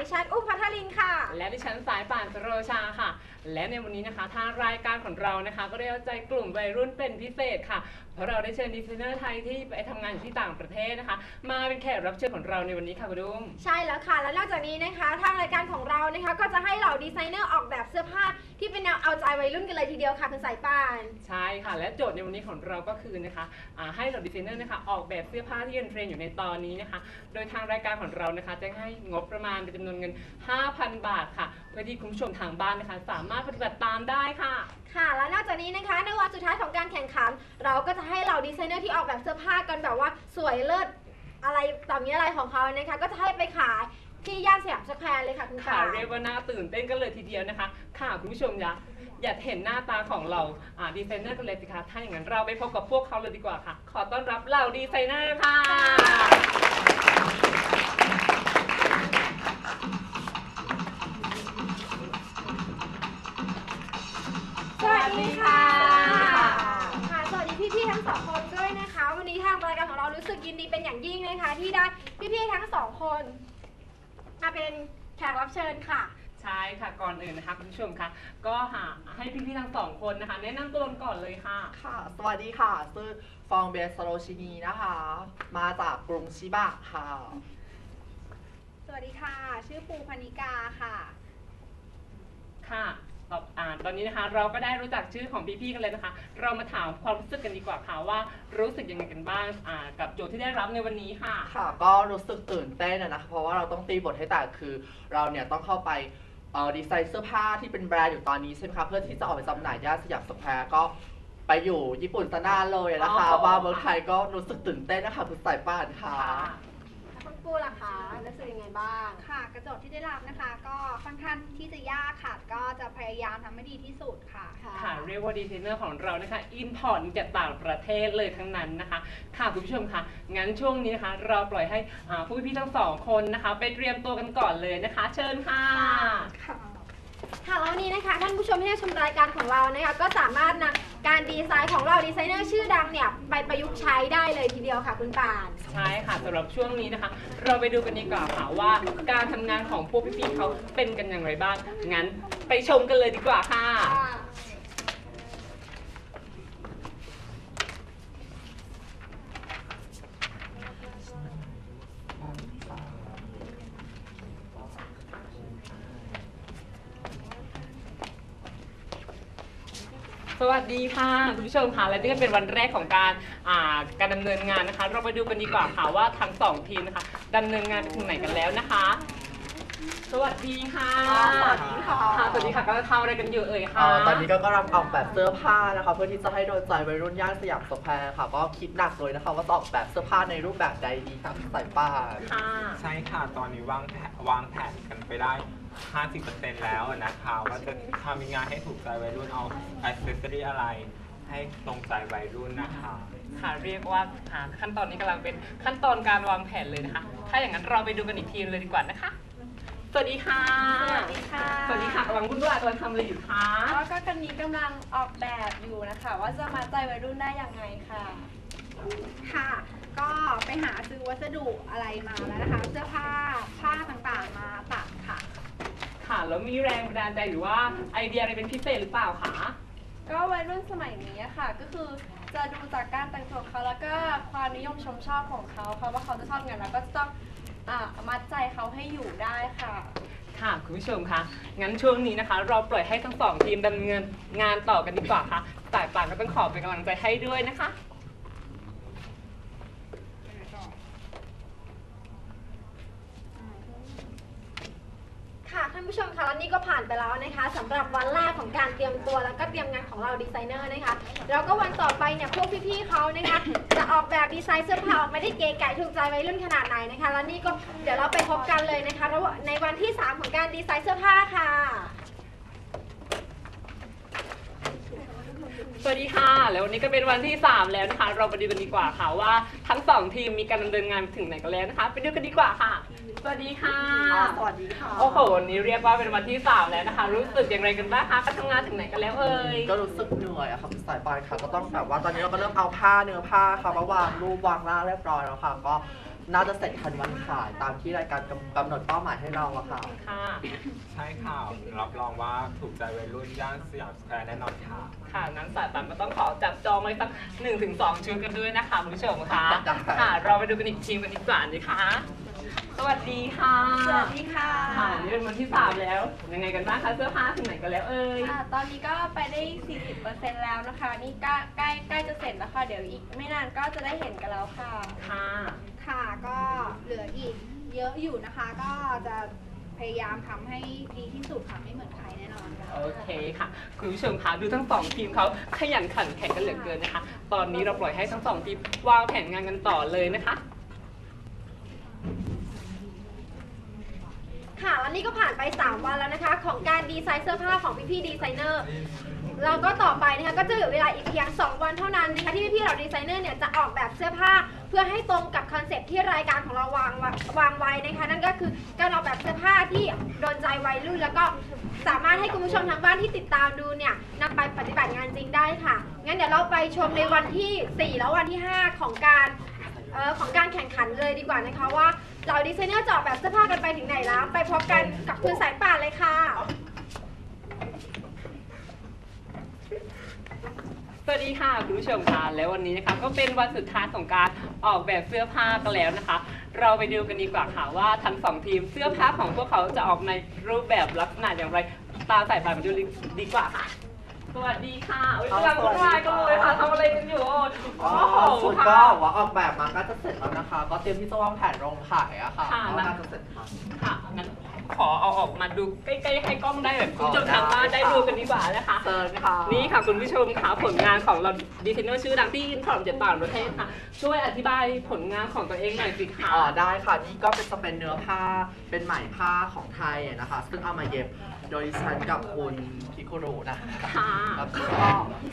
ดิฉันอุ้มพัทลินค่ะ และดิฉันสายป่านสโรชาค่ะ และในวันนี้นะคะ ทางรายการของเรานะคะ ก็ได้เอาใจกลุ่มวัยรุ่นเป็นพิเศษค่ะ เพราะเราได้เชิญดีไซเนอร์ไทยที่ไปทำงานอยู่ที่ต่างประเทศนะคะ มาเป็นแขกรับเชิญของเราในวันนี้ค่ะคุณดุ้ม ใช่แล้วค่ะ และนอกจากนี้นะคะ ทางรายการของเรานะคะ ก็จะให้เหล่าดีไซเนอร์ออกแบบเสื้อผ้า ที่เป็นแนวเอาใจวัยรุ่นกันเลยทีเดียวค่ะคุณสายป่าน ใช่ค่ะ และโจทย์ในวันนี้ของเราก็คือนะคะอ่าให้เราดีไซเนอร์นะคะ ออกแบบเสื้อผ้าที่ยังเทรนด์อยู่ในตอนนี้นะคะ โดยทางรายการของเรานะคะ จะให้งบประมาณเป็นจำนวนเงิน 5,000 บาทค่ะ เพื่อที่คุณผู้ชมทางบ้านนะคะ สามารถปฏิบัติตามได้ค่ะ ค่ะ และนอกจากนี้นะคะในวันสุดท้ายของการแข่งขัน เราก็จะให้เหล่าดีไซเนอร์ที่ออกแบบเสื้อผ้ากันแบบว่าสวยเลิศอะไรต่อมีอะไรของเขานะคะ ก็จะให้ไปขาย ที่ย่านสยามสแควร์เลยค่ะคุณค่ะป่านเรียกว่าน่าตื่นเต้นกันเลยทีเดียวนะคะ ค่ะคุณผู้ชมอยากอยากเห็นหน้าตาของเราอ่าดีไซเนอร์กันเลยสิคะถ้าอย่างนั้นเราไปพบกับพวกเขาเลยดีกว่าค่ะ ขอต้อนรับเหล่าดีไซเนอร์ค่ะสวัสดีค่ะ ค่ะ สวัสดีพี่ๆทั้งสองคนด้วยนะคะ วันนี้ทางรายการของเรารู้สึกยินดีเป็นอย่างยิ่งนะคะ ที่ได้พี่ๆทั้งสองคนมา เป็นแขกรับเชิญค่ะ ใช่ค่ะก่อนอื่นนะคะคุณผู้ชมคะก็หาให้พี่ๆทั้งสองคนนะคะ แนะนำตัวกันก่อนเลยค่ะ ค่ะ สวัสดีค่ะ ชื่อฟองเบียร์สโรชินีนะคะ มาจากกรุงชิบะค่ะ สวัสดีค่ะ ชื่อปูพนิกาค่ะ ค่ะ ตอบอ่าตอนนี้นะคะเราก็ได้รู้จักชื่อของพี่ๆกันเลยนะคะ เรามาถามความรู้สึกกันดีกว่าค่ะว่ารู้สึกยังไงกันบ้างอ่ากับโจทย์ที่ได้รับในวันนี้ค่ะ ค่ะก็รู้สึกตื่นเต้นอะนะคะเพราะว่าเราต้องตีบทให้แตกคือเราเนี่ยต้องเข้าไปเอ่อดีไซน์เสื้อผ้าที่เป็นแบรนด์อยู่ตอนนี้ใช่ไหมคะเพื่อที่จะออกไปจำหน่ายย่านสยามสแควร์ก็ไปอยู่ญี่ปุ่นซะนานเลยนะคะอ๋อ ว่าเมืองไทยก็รู้สึกตื่นเต้นนะคะคุณสายป่านค่ะคุณ ปูล่ะคะรู้สึกยังไงบ้าง ค่ะ กระโจทย์ที่ได้รับนะคะ ก็ค่อนข้างที่จะยากค่ะ ก็จะพยายามทำให้ดีที่สุดค่ะ ค่ะ เรียกว่าดีไซเนอร์ของเรานะคะ อินพอร์ตจากต่างประเทศเลยทั้งนั้นนะคะ ค่ะคุณผู้ชมค่ะงั้นช่วงนี้นะคะ เราปล่อยให้อ่าผู้พี่ๆทั้งสองคนนะคะ ไปเตรียมตัวกันก่อนเลยนะคะ เชิญค่ะ ค่ะ ค่ะแล้ววันนี้นะคะท่านผู้ชมที่ได้ชมรายการของเรานะคะก็สามารถนำการดีไซน์ของเราดีไซเนอร์ชื่อดังเนี่ยไปประยุกต์ใช้ได้เลยทีเดียวค่ะคุณป่าน ใช่ค่ะสำหรับช่วงนี้นะคะ เราไปดูกันดีกว่าค่ะว่าการทำงานของพวกพี่ๆเขาเป็นกันอย่างไรบ้างงั้นไปชมกันเลยดีกว่าค่ะ สวัสดีค่ะคุณผู้ชมค่ะและนี่ก็เป็นวันแรกของการอ่าการดำเนินงานนะคะ เราไปดูกันดีกว่าค่ะว่าทั้งสองทีมนะคะดำเนินงานไปถึงไหนกันแล้วนะคะ สวัสดีค่ะสวัสดีค่ะค่ะสวัสดีค่ะก็ทำอะไรกันอยู่เอ่ยคะเอ่อตอนนี้ก็กำลังออกแบบเสื้อผ้านะคะ เพื่อที่จะให้โดนใจวัยรุ่นย่านสยามสแควร์ค่ะ ก็คิดหนักเลยนะคะว่าจะออกแบบเสื้อผ้าในรูปแบบใดดีค่ะคุณสายป่าน ค่ะ ใช่ค่ะ ตอนนี้วางแผนวางแผนกันไปได้ 50%แล้วนะคะว่าจะทำงานให้ถูกใจวัยรุ่นเอาอ c เซสซอรี่อะไรให้ตรงใจวัยรุ่นนะคะ ค่ะเรียกว่าอ่าขั้นตอนนี้กำลังเป็นขั้นตอนการวางแผนเลยนะคะ ถ้าอย่างนั้นเราไปดูกันอีกทีเลยดีกว่านะคะ สวัสดีค่ะ สวัสดีค่ะ สวัสดีค่ะกำลังวุ่นวายกำลังทำอะไรอยู่คะแล้วก็กันนี้กำลังออกแบบอยู่นะคะ ว่าจะมาใจวัยรุ่นได้ยังไงค่ะ ค่ะ ก็ไปหาซื้อวัสดุอะไรมาแล้วนะคะ เสื้อผ้าผ้าต่างๆมาตัดค่ะค่ะ แล้วมีแรงบันดาลใจหรือว่าไอเดียอะไรเป็นพิเศษหรือเปล่าคะ ก็วัยรุ่นสมัยนี้อะค่ะ ก็คือจะดูจากการแต่งตัวของเขาแล้วก็ความนิยมชมชอบของเขาค่ะว่าเขาจะชอบไงแล้วก็จะต้องอ่ามัดใจเขาให้อยู่ได้ค่ะ ค่ะ คุณผู้ชมคะงั้นช่วงนี้นะคะ เราปล่อยให้ทั้งสองทีมดำเนินงานต่อกันดีกว่าค่ะ แต่ต่างก็ต้องขอเป็นกำลังใจให้ด้วยนะคะค่ะ ท่านนี่ก็ผ่านไปแล้วนะคะสำหรับวันแรกของการเตรียมตัวแล้วก็เตรียมงานของเราดีไซเนอร์นะคะแล้วก็วันต่อไปเนี่ยพวกพี่ๆเขานะคะ จะออกแบบดีไซน์เสื้อผ้าออกมาได้เก๋ไก่ถูกใจวัยรุ่นขนาดไหนนะคะ แล้วนี่ก็เดี๋ยวเราไปพบกันเลยนะคะระหว่างในวันที่ 3 ของการดีไซน์เสื้อผ้าค่ะ สวัสดีค่ะ แล้ววันนี้ก็เป็นวันที่ 3 แล้วนะคะ เราไปดูกันดีกว่าค่ะว่าทั้งสองทีมมีการดำเนินงานไปถึงไหนกันแล้วนะคะ ไปดูกันดีกว่าค่ะ สวัสดีค่ะ สวัสดีค่ะ โอ้โห วันนี้เรียกว่าเป็นวันที่ 3 แล้วนะคะ รู้สึกอย่างไรกันบ้างคะไปทำงานถึงไหนกันแล้วเอ่ย ก็รู้สึกเหนื่อยอะค่ะคุณสายปานค่ะ ก็ต้องแบบว่าตอนนี้เราก็เริ่มเอาผ้าเนื้อผ้าค่ะมาวางรูปวางร่างเรียบร้อยแล้วค่ะ ก็น่าจะเสร็จทันวันขายตามที่รายการกำกำหนดเป้าหมายให้เราอะค่ะ ค่ะ ใช่ค่ะ รับรองว่าถูกใจวัยรุ่นย่านสยามสแควร์แน่นอนค่ะ ค่ะนั้นสายปันก็ต้องขอจับจองไว้สักหนึ่งถึงสองชุดกันด้วยนะคะคุณผู้ชมคะได้ ค่ะ เราไปดูกันอีกทีมกันดีกว่านะคะ สวัสดีค่ะสวัสดีค่ะค่ะนี่เป็นวันที่สามแล้ว ยังไงกันบ้างคะ เสื้อผ้าถึงไหนกันแล้วเอ่ยอ่าตอนนี้ก็ไปได้ 40%แล้วนะคะ นี่ใกล้ใกล้ใกล้จะเสร็จแล้วค่ะ เดี๋ยวอีกไม่นานก็จะได้เห็นกันแล้วค่ะ ค่ะค่ะ ก็เหลืออีกเยอะอยู่นะคะ ก็จะพยายามทำให้ดีที่สุดค่ะ ไม่เหมือนใครแน่นอนค่ะ โอเคค่ะ คุณผู้ชมคะดูทั้งสองทีมเขาขยันขันแข่งกันเหลือเกินนะคะ ตอนนี้เราปล่อยให้ทั้งสองทีมวางแผนงานกันต่อเลยนะคะ ค่ะแล้วนี่ก็ผ่านไป 3 วันแล้วนะคะ ของการดีไซน์เสื้อผ้าของพี่ๆดีไซเนอร์แล้วก็ต่อไปนะคะก็จะเหลือเวลาอีกเพียง 2 วันเท่านั้นนะคะที่พี่ๆเราดีไซเนอร์เนี่ยจะออกแบบเสื้อผ้า เพื่อให้ตรงกับคอนเซ็ปต์ที่รายการของเราวางวางไว้นะคะนั่นก็คือการออกแบบเสื้อผ้าที่โดนใจวัยรุ่น แล้วก็สามารถให้คุณผู้ชมทางบ้านที่ติดตามดูเนี่ยนำไปปฏิบัติงานจริงได้ค่ะงั้นเดี๋ยวเราไปชมในวันที่ 4 แล้ววันที่ 5 ของการออของการแข่งขันเลยดีกว่านะคะว่า เหล่าดีไซเนอร์จออกแบบเสื้อผ้ากันไปถึงไหนแล้ว ไปพบกันกับคุณสายป่านเลยค่ะ สวัสดีค่ะคุณผู้ชมค่ะแล้ววันนี้นะคะก็เป็นวันสุดท้ายของการออกแบบเสื้อผ้ากันแล้วนะคะ เราไปดูกันดีกว่าค่ะว่าทั้งสองทีมเสื้อผ้าของพวกเขาจะออกในรูปแบบลักษณะอย่างไร ตามสายพานไปดูดีกว่าค่ะ สวัสดีค่ะอุ๊ยกำลังวุ่นวายกันเลยค่ะทำอะไรกันอยู่ โอ้อ๋อโหสุดค่ะก็ว่าออกแบบมาก็จะเสร็จแล้วนะคะ ก็เตรียมที่จะวางแผนโรงขายอะค่ะค่ะ ก็น่าจะเสร็จค่ะ ค่ะงั้น ขอเอาออกมาดูใกล้ๆให้กล้องได้แบบคุณผู้ชมอ๋อได้ทางบ้านได้ค่ะดูกันดีกว่านะคะ เชิญค่ะ นี่ค่ะคุณผู้ชมค่ะผลงานของเราดีไซเนอร์ชื่อดังที่อินฟอร์มจากต่างประเทศค่ะ ช่วยอธิบายผลงานของตัวเองหน่อยสิคะอ๋อได้ค่ะนี่ก็เป็นจะเป็นเนื้อผ้าเป็นไหมผ้าของไทยอะนะคะ ซึ่งเอามาเย็บโดยดิฉันกับคุณพิคุโรุนะคะค่ะแล้วก็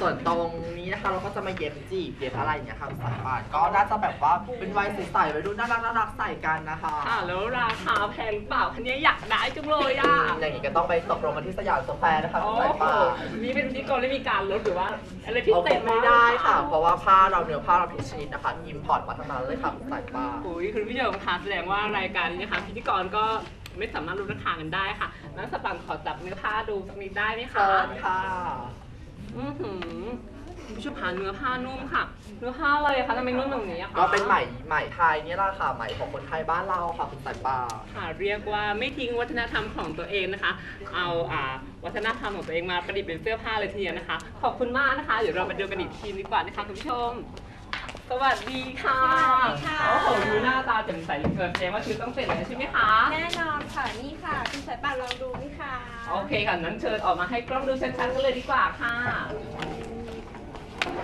ส่วนตรงนี้นะคะเราก็จะมาเย็บจีบเย็บอะไรอย่างเงี้ยค่ะสายปานก็น่าจะแบบว่าเป็นวัยใสๆวัยรุ่นน่ารักน่ารักใส่กันนะคะค่ะแล้วราคาแพงเปล่าคันนี้อยากได้จังเลยอะอย่างนี้ก็ต้องไปตกลงกันที่สยามสแควร์นะคะโอ้สายโหปานนี่เป็นพิธีกรได้มีการลดหรือว่า อะไรพิเอาเศษไม่ได้ค่ะ เพราะว่าผ้าเราเนื้อผ้าเราทุกชนิดนะคะอิมพอร์ตมาทั้งนั้นเลยค่ะสายปานโอ้ยคุณผู้ชมคะแสดงว่ารายการนี้นะคะพิธีกรก็ไม่สามารถรู้ราคากันได้ค่ะนั้นสปังขอจับเนื้อผ้าดูสักนิดได้ไหมคะ เชิญค่ะ อือหือ คุณผู้ชมหาเนื้อผ้านุ่มค่ะ เนื้อผ้าอะไรคะทำไมนุ่มแบบนี้อะคะ ก็เป็นไหมไหมไทยนี่แหละค่ะไหมของคนไทยบ้านเราค่ะคุณสายปานค่ะเรียกว่าไม่ทิ้งวัฒนธรรมของตัวเองนะคะ เอาอ่าวัฒนธรรมของตัวเองมาประดิษฐ์เป็นเสื้อผ้าเลยทีเดียวนะคะ ขอบคุณมากนะคะ เดี๋ยวเราไปดูกันอีกทีดีกว่านะคะคุณผู้ชม สวัสดีค่ะสวัสดีค่ะ โอ้โหดูหน้าตาแจ่มใสเหลือเกินแสดงว่าชุดต้องเสร็จแล้วใช่ไหมคะ แน่นอนค่ะนี่ค่ะคุณสายป่านลองดูนี่ค่ะ โอเคค่ะนั้นเชิญออกมาให้กล้องดูชัดๆกันเลยดีกว่าค่ะ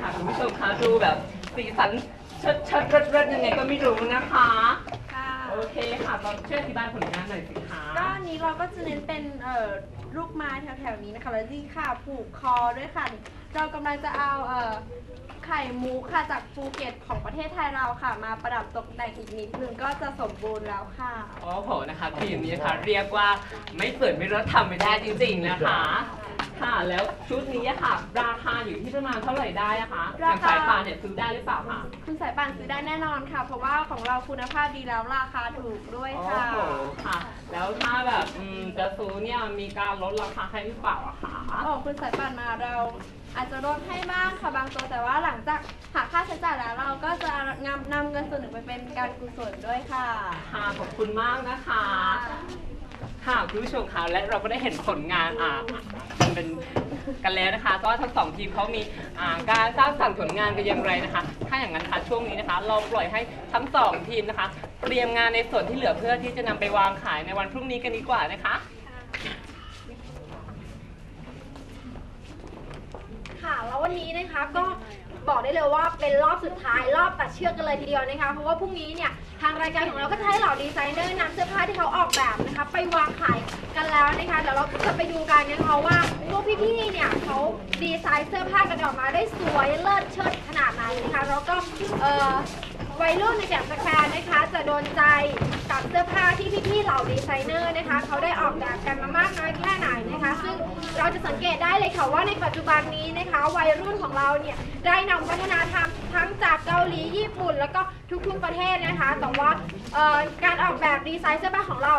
ค่ะคุณผู้ชมคะดูแบบสีสันชัดชัดๆเริดๆยังไงก็ไม่รู้นะคะ ค่ะ โอเคค่ะตอนช่วยอธิบายผลงานหน่อยสิคะก็อันนี้เราก็จะเน้นเป็นเอ่อลูกไม้แถวๆนี้นะคะแล้วนี่ค่ะผูกคอด้วยค่ะ เรากำลังจะเอาเอ่อไข่มุกค่ะจากภูเก็ตของประเทศไทยเราค่ะ มาประดับตกแต่งอีกนิดนึงก็จะสมบูรณ์แล้วค่ะ โอ้โหนะคะทีมนี้นะคะเรียกว่าไม่เปิดไม่ลดทำไม่ได้จริง ๆ นะคะ ค่ะ แล้วชุดนี้อะค่ะ ราคาอยู่ที่ประมาณเท่าไหร่ได้อะคะอย่าราคางสายฟ้าเนี่ยซื้อได้หรือเปล่าคะคุณสายป่านซื้อได้แน่นอนค่ะ เพราะว่าของเราคุณภาพดีแล้วราคาถูกด้วยโอ้ค่ะ โหค่ะ แล้วถ้าแบบอืมจะซื้อเนี่ยมีการลดราคาให้หรือเปล่าอะคะโอ้คุณสายป่านมาเราอาจจะลดให้บ้างค่ะบางตัวแต่ว่าหลังจากหักค่าใช้จ่ายแล้วเราก็จะนำนำเงินส่วนหนึ่งไปเป็นการกุศลด้วยค่ะ ค่ะขอบคุณมากนะคะ ค่ะ คุณผู้ชมคะและเราก็ได้เห็นผลงานอ่าเป็นกันแล้วนะคะ ก็ทั้งสองทีมเขามีอ่าการสร้างสรรค์ผลงานกันอย่างไรนะคะ ถ้าอย่างนั้นค่ะช่วงนี้นะคะ เราปล่อยให้ทั้งสองทีมนะคะ เตรียมงานในส่วนที่เหลือเพื่อที่จะนำไปวางขายในวันพรุ่งนี้กันดีกว่านะคะ ค่ะแล้ววันนี้นะคะก็ บอกได้เลยว่าเป็นรอบสุดท้ายรอบตัดเชือกกันเลยทีเดียวนะคะ เพราะว่าพรุ่งนี้เนี่ยทางรายการของเราก็จะให้เหล่าดีไซเนอร์นำเสื้อผ้าที่เขาออกแบบนะคะไปวางขายกันแล้วนะคะเดี๋ยวเราจะไปดูกันนะคะว่าพวกพี่ๆเนี่ยเขาดีไซน์เสื้อผ้ากันออกมาได้สวยเลิศเชิดขนาดไหนนะคะแล้วก็เออ วัยรุ่นในแถบสแควร์นะคะ จะโดนใจกับเสื้อผ้าที่พี่ๆเหล่าดีไซเนอร์นะคะเขาได้ออกแบบกันมามากน้อยแค่ไหนนะคะ ซึ่งเราจะสังเกตได้เลยค่ะว่าในปัจจุบันนี้นะคะ วัยรุ่นของเราเนี่ยได้นำวัฒนธรรมทั้งจากเกาหลีญี่ปุ่น แล้วก็ทุกๆประเทศนะคะแต่ว่าการออกแบบดีไซน์เสื้อผ้าของเรา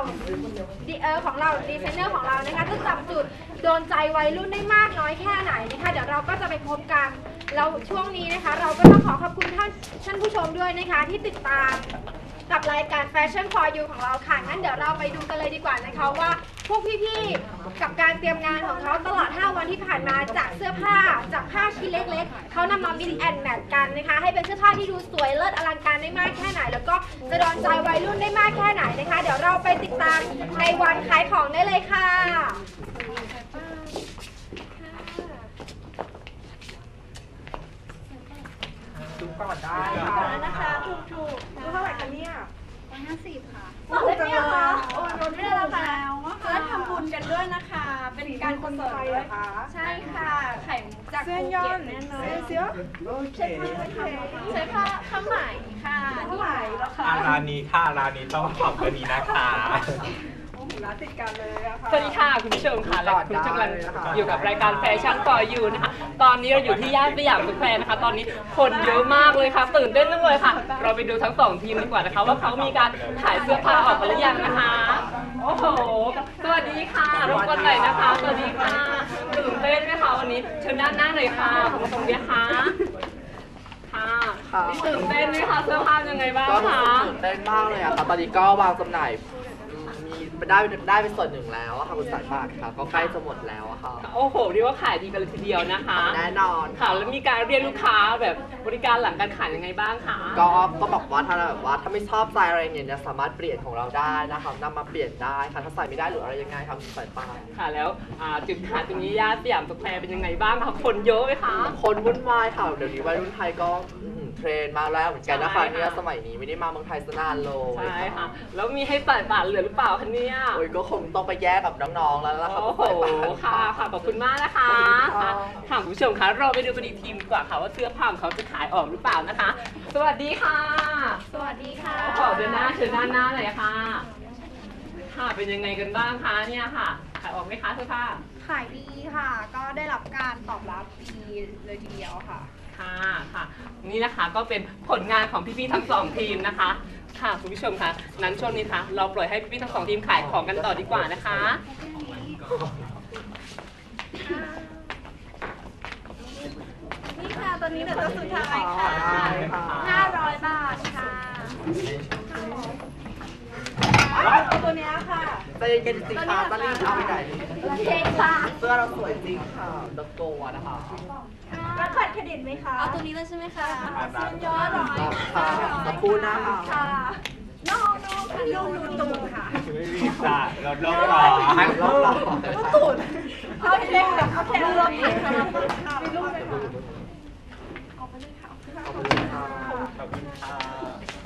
ดีเออของเราดีไซเนอร์ของเรานะคะจะจับจุดโดนใจวัยรุ่นได้มากน้อยแค่ไหนนะคะเดี๋ยวเราก็จะไปพบกันแล้วช่วงนี้นะคะ เราก็ต้อง ท่านผู้ชมด้วยนะคะที่ติดตามกับรายการ Fashion for You ของเราค่ะ งั้นเดี๋ยวเราไปดูกันเลยดีกว่านะคะว่าพวกพี่ๆ กับการเตรียมงานของเขาตลอด 5 วันที่ผ่านมาจากเสื้อผ้าจากผ้าชิ้นเล็กๆ เขานำมา mix and match กันนะคะ ให้เป็นเสื้อผ้าที่ดูสวยเลิศอลังการได้มากแค่ไหน แล้วก็จะโดนใจวัยรุ่นได้มากแค่ไหนนะคะ เดี๋ยวเราไปติดตามในวันขายของได้เลยค่ะ ดูก่อนได้นะคะถูกถูกเท่าไหร่คะเนี่ยร้อยห้าสิบค่ะโอ้ยเนี่ยคะโอ้ยโดนไม่ได้แล้วค่ะแล้วทำบุญกันด้วยนะคะ เป็นการกุศลด้วยใช่ค่ะ ไข่มุกจากภูเก็ตแน่นอนโอเคใช้ผ้าผ้าไหมค่ะเท่าไหร่แล้วค่ะอ่าร้านนี้ค่ะร้านนี้ต้องขอบคุณนี้นะคะ สวัสดีค่ะคุณผู้ชมค่ะและคุณผู้ชมกำลังอยู่กับรายการแฟชั่น for you นะคะตอนนี้เราอยู่ที่ย่านสยามสแควร์นะคะ ตอนนี้คนเยอะมากเลยค่ะ ตื่นเต้นจังเลยค่ะ เราไปดูทั้งสองทีมดีกว่านะคะ ว่าเขามีการถ่ายเสื้อผ้าออกกันหรือยังนะคะ โอ้โหสวัสดีค่ะรบกวนหน่อยนะคะสวัสดีค่ะตื่นเต้นไหมคะวันนี้เชิญด้านหน้าหน่อยค่ะคุณผู้ชมเนี่ยค่ะค่ะ นี่ตื่นเต้นไหมคะเสื้อผ้ายังไงบ้างก็รู้คะสึกตื่นเต้นมากเลยอะค่ะตอนนี้ก็วางจำหน่ายมี ได้ได้เป็นส่วนหนึ่งแล้วอะค่ะคุณสายปากค่ะ ก็ใกล้จะหมดแล้วอะค่ะโอ้โหเรียกว่าขายดีกันเลยทีเดียวนะคะแน่นอนค่ะแล้วมีการเรียกลูกค้าแบบบริการหลังการขายยังไงบ้างคะก็ก็บอกว่าถ้าแบบว่าถ้าไม่ชอบใจอะไรอย่างเงี้ยเนี่ยสามารถเปลี่ยนของเราได้นะคะนำมาเปลี่ยนได้ค่ะถ้าใส่ไม่ได้หรืออะไรยังไงค่ะคุณสายปากค่ะแล้วอ่าจุดขายตรงนี้ย่านสยามสแควร์เป็นยังไงบ้างคะคนเยอะไหมคะคนวุ่นวายค่ะเดี๋ยวนี้วัยรุ่นไทยก็อื้อหือ เทรนมาแล้วเหมือนกันนะคะใช่ค่ะ เนี่ยสมัยนี้ไม่ได้มาเมืองไทยสนานเลยใช่ค่ะ แล้วมีให้ใส่บาทเหลือหรือเปล่าคะเนี่ยโอ้ยก็คงต้องไปแยกกับน้องๆแล้วล่ะค่ะโอ้โหคุณสายปาน ค่ะค่ะขอบคุณมากนะคะขอบคุณค่ะ ค่ะคุณผู้ชมคะเราไปดูกันอีกทีมดีกว่าค่ะว่าเสื้อผ้าของเขาจะขายออกหรือเปล่านะคะ สวัสดีค่ะสวัสดีค่ะขอเดินหน้าเชิญด้านหน้าเลยค่ะ ค่ะเป็นยังไงกันบ้างคะเนี่ยค่ะ ขายออกไหมคะเสื้อผ้า ขายดีค่ะ ก็ได้รับการตอบรับดีเลยทีเดียวค่ะ ค่ะค่ะ นี่นะคะก็เป็นผลงานของพี่ๆทั้งสองทีมนะคะ ค่ะคุณผู้ชมคะนั้นช่วงนี้ค่ะเราปล่อยให้พี่ๆทั้งสองทีมขายของกันต่อดีกว่านะคะนี่ค่ะตอนนี้เหลือตัวสุดท้ายค่ะได้ค่ะ500 บาทค่ะ ตัวเนี้ยค่ะ ใจเย็นๆสิคะจะรีบเอาไปไหนโอเคค่ะเสื้อเราสวยจริงค่ะตะโกนนะคะรับบัตรเครดิตไหมคะเอาตัวนี้เลยใช่ไหมคะสุดยอดร้อยค่ะขอบคุณนะคะค่ะน้องน้องค่ะลูกนูนตูนค่ะไม่มีจ้ะเราต้องรอรอบหลังตูนโอเคค่ะโอเคเราผ่านค่ะค่ะมีลูกไหมคะขอบคุณค่ะขอบคุณค่ะ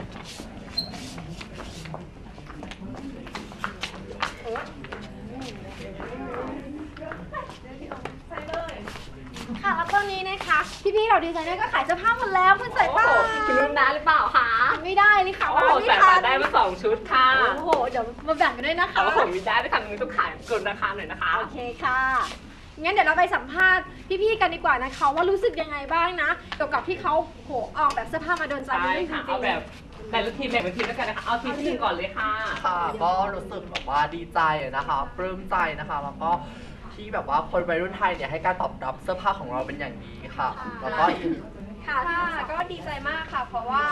ค่ะแล้วตอนนี้นะคะ พี่ๆเราดีไซเนอร์ก็ขายเสื้อผ้าหมดแล้วคุณใส่โอ้ป้าคุณรุ่นน้าหรือเปล่าคะไม่ได้เลยค่ะโอ้โหใส่ทับาได้มาสองชุดค่ะโอ้โหเดี๋ยวมาแบ่งกันด้วยนะคะว่าผมมีได้ด้วยค่ะมึงต้องขายเกินราคาหน่อยนะคะโอเคค่ะงั้นเดี๋ยวเราไปสัมภาษณ์พี่ๆกันดีกว่านะคะว่ารู้สึกยังไงบ้างนะเกี่ยวกับที่เขาโหออกแบบเสื้อผ้ามาโดนใจใช่วัยรุ่นจค่ะริเอางแบบ แต่ละทีมแบ่งเป็นทีมแล้วกันนะคะเอาทีมที่หนึ่งก่อนเลยค่ะ ค่ะก็รู้สึกแบบว่าดีใจนะคะปลื้มใจนะคะแล้วก็ที่แบบว่าคนวัยรุ่นไทยเนี่ยให้การตอบรับเสื้อผ้าของเราเป็นอย่างดีค่ะ แล้วก็อีกค่ะก็ดีใจมากค่ะ เพราะว่า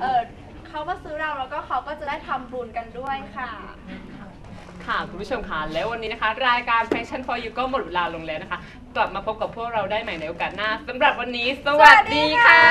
เออเขามาซื้อเราแล้วก็เขาก็จะได้ทำบุญกันด้วยค่ะ ค่ะ คุณผู้ชมค่ะ แล้ววันนี้นะคะ รายการ Fashion for You ก็หมดเวลาลงแล้วนะคะ กลับมาพบกับพวกเราได้ใหม่ในโอกาสหน้าสำหรับวันนี้ สวัสดีค่ะ